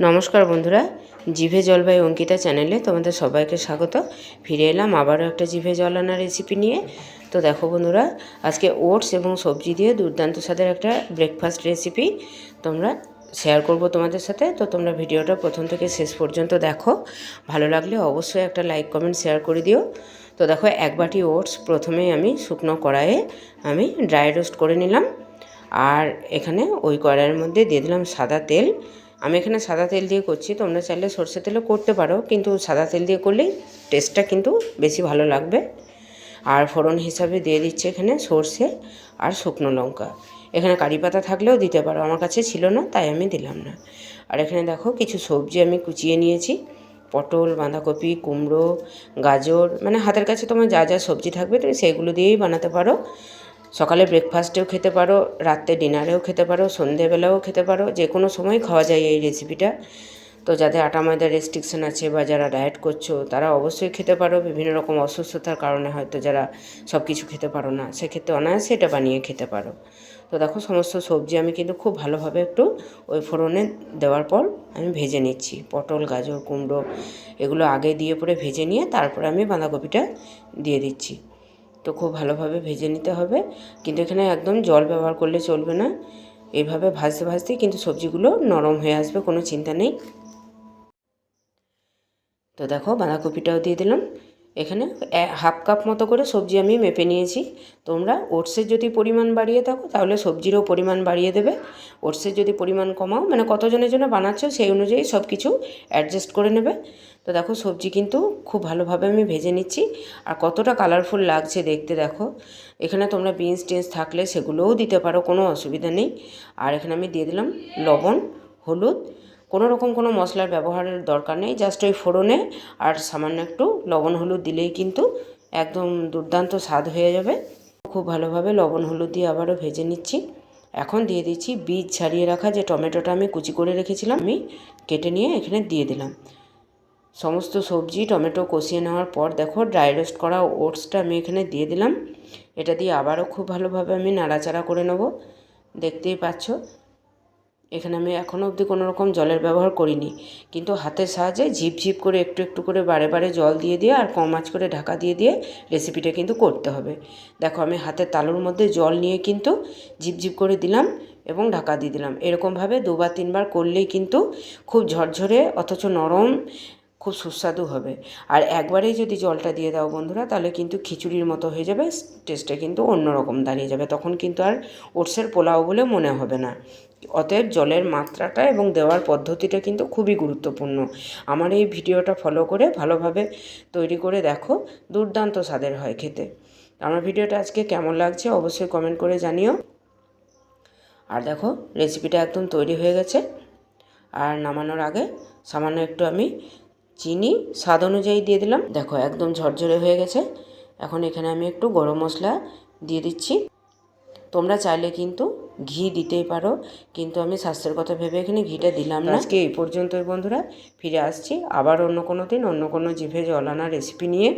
নমস্কার বন্ধুরা, জিভে জলবায়ু অঙ্কিতা চ্যানেলে তোমাদের সবাইকে স্বাগত। ফিরে এলাম আবারও একটা জিভে জল আনা রেসিপি নিয়ে। তো দেখো বন্ধুরা, আজকে ওটস এবং সবজি দিয়ে দুর্দান্ত স্বাদের একটা ব্রেকফাস্ট রেসিপি তোমরা শেয়ার করব তোমাদের সাথে। তো তোমরা ভিডিওটা প্রথম থেকে শেষ পর্যন্ত দেখো। ভালো লাগলে অবশ্যই একটা লাইক কমেন্ট শেয়ার করে দিও। তো দেখো, এক বাটি ওটস প্রথমেই আমি শুকনো কড়াইয়ে আমি ড্রাই রোস্ট করে নিলাম। আর এখানে ওই কড়াইয়ের মধ্যে দিয়ে দিলাম সাদা তেল। আমি এখানে সাদা তেল দিয়ে করছি, তোমরা চাইলে সর্ষে তেলও করতে পারো, কিন্তু সাদা তেল দিয়ে করলেই টেস্টটা কিন্তু বেশি ভালো লাগবে। আর ফোড়ন হিসাবে দিয়ে দিচ্ছে এখানে সর্ষে আর শুকনো লঙ্কা। এখানে কারি পাতা থাকলেও দিতে পারো, আমার কাছে ছিল না, তাই আমি দিলাম না। আর এখানে দেখো কিছু সবজি আমি কুচিয়ে নিয়েছি, পটল, বাঁধাকপি, কুমড়ো, গাজর মানে হাতের কাছে তোমার যা যা সবজি থাকবে তুমি সেইগুলো দিয়েই বানাতে পারো। সকালে ব্রেকফাস্টেও খেতে পারো রাত্রে ডিনারেও খেতে পারো, সন্ধেবেলাও খেতে পারো, যে কোনো সময় খাওয়া যায় এই রেসিপিটা তো যাদের আটা ময়দার রেস্ট্রিকশন আছে বা যারা ডায়েট করছ, তারা অবশ্যই খেতে পারো, বিভিন্ন রকম অসুস্থতার কারণে হয়তো যারা সব কিছু খেতে পারো না, সেক্ষেত্রে অনায়াসে এটা বানিয়ে খেতে পারো। তো দেখো সমস্ত সবজি আমি কিন্তু খুব ভালোভাবে একটু ওই ফোড়নে দেওয়ার পর আমি ভেজে নিচ্ছি। পটল, গাজর, কুমড়ো, এগুলো আগে দিয়ে পরে ভেজে নিয়ে তারপরে আমি বাঁধাকপিটা দিয়ে দিচ্ছি। তো খুব ভালোভাবে ভেজে নিতে হবে। কিন্তু এখানে একদম জল ব্যবহার করলে চলবে না। এভাবে ভাজতে ভাজতে কিন্তু সবজিগুলো নরম হয়ে আসবে, কোনো চিন্তা নেই। তো দেখো বাঁধাকপিটাও দিয়ে দিলাম। এখানে হাফ কাপ মতো করে সবজি আমি মেপে নিয়েছি। তোমরা ওটসের যদি পরিমাণ বাড়িয়ে থাকো, তাহলে সবজিরও পরিমাণ বাড়িয়ে দেবে। ওটসের যদি পরিমাণ কমাও মানে কতজনের জন্য বানাচ্ছ সেই অনুযায়ী সব কিছু অ্যাডজাস্ট করে নেবে। তো দেখো, সবজি কিন্তু খুব ভালোভাবে আমি ভেজে নিচ্ছি। আর কতটা কালারফুল লাগছে দেখতে দেখো। এখানে তোমরা বিনস টিনস থাকলে সেগুলোও দিতে পারো, কোনো অসুবিধা নেই। আর এখানে আমি দিয়ে দিলাম লবণ, হলুদ কোনো রকম কোনো মশলার ব্যবহারের দরকার নেই জাস্ট ওই ফোড়নে আর সামান্য একটু লবণ হলুদ দিলেই কিন্তু একদম দুর্দান্ত স্বাদ হয়ে যাবে। খুব ভালোভাবে লবণ হলুদ দিয়ে আবারও ভেজে নিচ্ছি। এখন দিয়ে দিচ্ছি বীজ ছাড়িয়ে রাখা যে টমেটোটা আমি কুচি করে রেখেছিলাম, আমি কেটে নিয়ে এখানে দিয়ে দিলাম। সমস্ত সবজি টমেটো কষিয়ে নেওয়ার পর দেখো ড্রাই রোস্ট করা ওটসটা আমি এখানে দিয়ে দিলাম। এটা দিয়ে আবারও খুব ভালোভাবে আমি নাড়াচাড়া করে নেব। দেখতেই পাচ্ছ এখানে আমি এখনও অবধি কোনো রকম জলের ব্যবহার করিনি। কিন্তু হাতের সাহায্যে ঝিপ ঝিপ করে একটু একটু করে বারে বারে জল দিয়ে দিয়ে আর কম আঁচ করে ঢাকা দিয়ে দিয়ে রেসিপিটা কিন্তু করতে হবে। দেখো আমি হাতের তালুর মধ্যে জল নিয়ে কিন্তু ঝিপ ঝিপ করে দিলাম এবং ঢাকা দিয়ে দিলাম। এরকমভাবে দুবার তিনবার করলেই কিন্তু খুব ঝরঝরে অথচ নরম খুব সুস্বাদু হবে। আর একবারেই যদি জলটা দিয়ে দাও বন্ধুরা, তাহলে কিন্তু খিচুড়ির মতো হয়ে যাবে টেস্টে কিন্তু অন্যরকম দাঁড়িয়ে যাবে। তখন কিন্তু আর ওটসের পোলাও বলে মনে হবে না। অতএব জলের মাত্রাটা এবং দেওয়ার পদ্ধতিটা কিন্তু খুবই গুরুত্বপূর্ণ। আমার এই ভিডিওটা ফলো করে ভালোভাবে তৈরি করে দেখো, দুর্দান্ত স্বাদের হয় খেতে। আমার ভিডিওটা আজকে কেমন লাগছে অবশ্যই কমেন্ট করে জানিও। আর দেখো রেসিপিটা একদম তৈরি হয়ে গেছে। আর নামানোর আগে সামান্য একটু আমি চিনি স্বাদ অনুযায়ী দিয়ে দিলাম। দেখো একদম ঝরঝরে হয়ে গেছে। এখন এখানে আমি একটু গরম মশলা দিয়ে দিচ্ছি। তোমরা চাইলে কিন্তু ঘি দিতেই পারো কিন্তু আমি স্বাস্থ্যের কথা ভেবে এখানে ঘিটা দিলাম না। আজকে এই পর্যন্তই বন্ধুরা। ফিরে আসছি আবার অন্য কোনো দিন অন্য কোনো জিভে জল আনা রেসিপি নিয়ে।